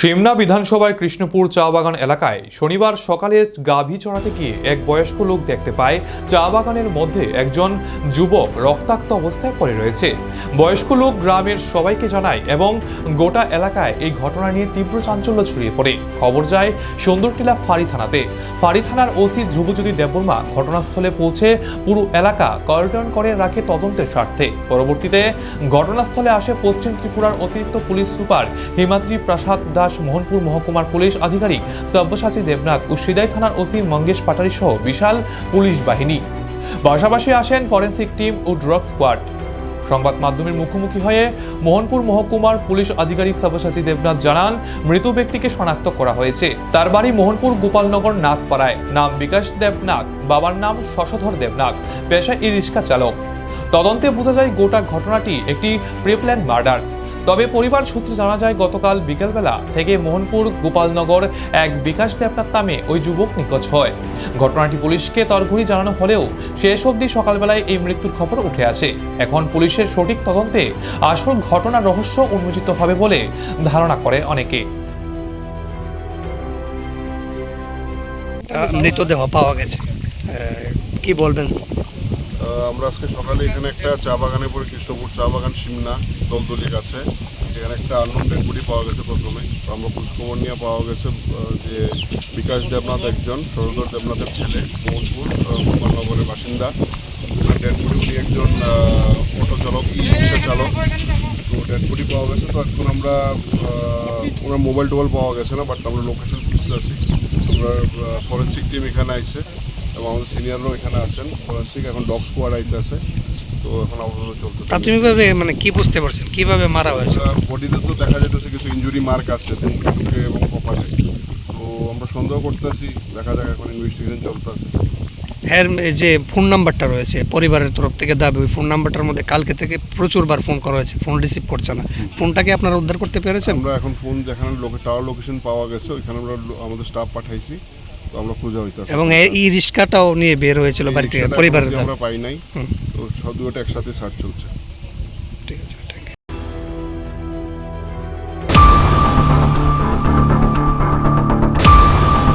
সিমনা বিধানসভার কৃষ্ণপুর চা বাগান এলাকায় শনিবার সকালে গাভী চড়াতে গিয়ে এক বয়স্ক লোক দেখতে পায়, চা বাগানের মধ্যে একজন যুবক রক্তাক্ত অবস্থায় পড়ে রয়েছে। বয়স্ক লোক গ্রামের সবাইকে জানায় এবং গোটা এলাকায় এই ঘটনা নিয়ে তীব্র চাঞ্চল্য ছড়িয়ে পড়ে। খবর যায় সুন্দরটিলা ফাঁড়ি থানাতে। ফাঁড়ি থানার ওসি ধ্রুবজ্যোতি দেববর্মা ঘটনাস্থলে পৌঁছে পুরো এলাকা কর্ডন করে রাখে তদন্তের স্বার্থে। পরবর্তীতে ঘটনাস্থলে আসে পশ্চিম ত্রিপুরার অতিরিক্ত পুলিশ সুপার হিমাদ্রি প্রসাদ দাস মোহনপুর মহকুমার পুলিশ আধিকারিক সব্যসাচী দেবনাথ ও সিদাই থানার ওসি মঙ্গেশ পাটারি সহ বিশাল পুলিশ বাহিনী। পাশাপাশি আসেন ফরেন্সিক টিম ও ড্রাগ স্কোয়াড। সংবাদ মাধ্যমের মুখোমুখি হয়ে মোহনপুর মহকুমার পুলিশ আধিকারিক সব্যসাচী দেবনাথ জানান, মৃত ব্যক্তিকে শনাক্ত করা হয়েছে। তার বাড়ি মোহনপুর গোপালনগর নাথপাড়ায় নাম বিকাশ দেবনাথ, বাবার নাম শশধর দেবনাথ পেশা ই রিক্সা চালক। তদন্তে বোঝা যায় গোটা ঘটনাটি একটি প্রিপ্ল্যান মার্ডার। তবে পরিবার সূত্রে জানা যায় গতকাল বিকেলবেলা থেকে মোহনপুর গোপালনগর এক বিকাশ দেবনাথ নামে ওই যুবক নিখোঁজ হয়। ঘটনাটি পুলিশকে তরঘড়ি জানানো হলেও শেষ অবধি সকালবেলায় এই মৃত্যুর খবর উঠে আসে। এখন পুলিশের সঠিক তদন্তে আসল ঘটনার রহস্য উন্মোচিত হবে বলে ধারণা করে অনেকে। মৃতদেহ পাওয়া গেছে। কি বলবেন? আমরা আজকে সকালে এখানে একটা চা বাগানে পরে কৃষ্ণপুর চা বাগান সিমনা দলদলি কাছে। এখানে একটা আননোন ডেড পাওয়া গেছে প্রথমে। আমরা খোঁজখবর নিয়ে পাওয়া গেছে যে বিকাশ দেবনাথ একজন, সরোদর দেবনাথের ছেলে, মোহনপুর গোপালনগরের বাসিন্দা। ডেড বডি উনি একজন অটো চালক ই রিক্সা চালক। তো ডেড বডি পাওয়া গেছে। তো এখন আমরা ওনার মোবাইল টোবাইল পাওয়া গেছে না, বাট আমরা লোকেশন বুঝতে আছি। আমরা ফরেন্সিক টিম এখানে আইছে। এবং আমাদের সিনিয়ররাও এখানে আছেন। ফরেন্সিক এখন ডগ স্কোয়াড আইতে আছে তো এখন আপাতত চলতেছে। প্রাথমিকভাবে মানে কি বুঝতে পারছেন? কীভাবে মারা হয়েছে? বডিতে তো দেখা যাইতেছে কিছু ইনজুরি মার্ক আছে মুখে এবং কপালে। তো আমরা সন্দেহ করতেছি দেখা যাক এখন ইনভেস্টিগেশন চলতেছে। হ্যাঁ এই যে ফোন নাম্বারটা রয়েছে পরিবারের তরফ থেকে দাবি ওই ফোন নাম্বারটার মধ্যে কালকে থেকে প্রচুরবার ফোন করা হয়েছে ফোন রিসিভ করছে না। ফোনটাকে আপনারা উদ্ধার করতে পেরেছেন? আমরা এখন ফোন যেখানে লোকে টাওয়ার লোকেশন পাওয়া গেছে ওইখানে আমরা আমাদের স্টাফ পাঠাইছি। তো আমরা পূজা হইতাছে এবং এই- রিক্সাটাও নিয়ে বের হয়েছিল বাড়ি থেকে পরিবারের আমরা পাই নাই তো সব দুটো একসাথে সার্চ চলছে। ঠিক আছে।